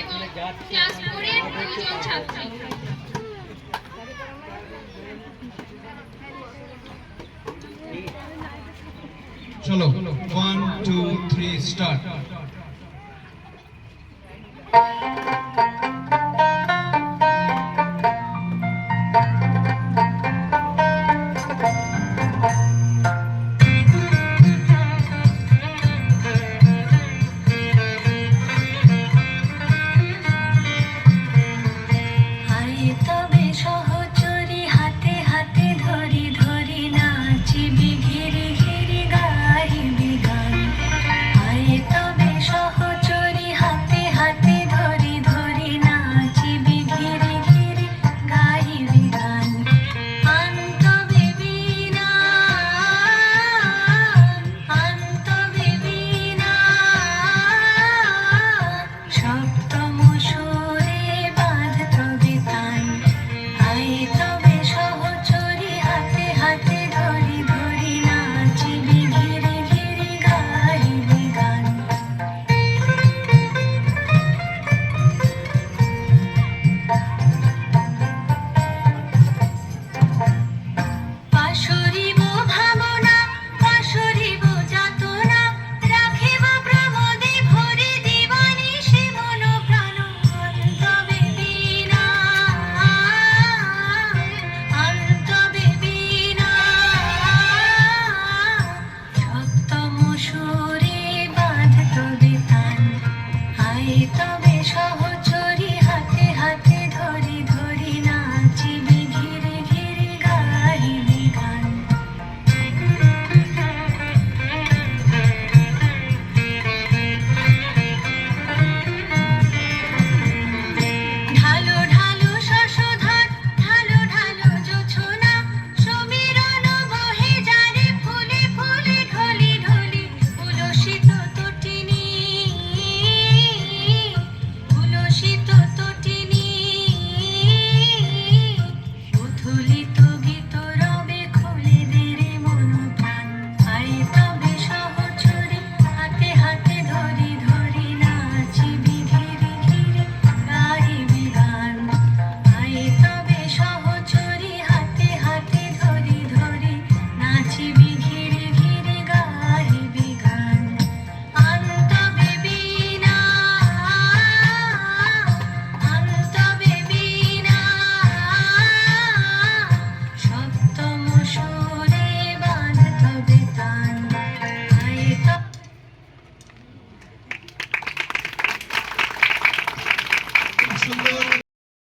এবং ক্লাস ফোরের দুইজন ছাত্রী চলো ওয়ান টু থ্রি স্টার্ট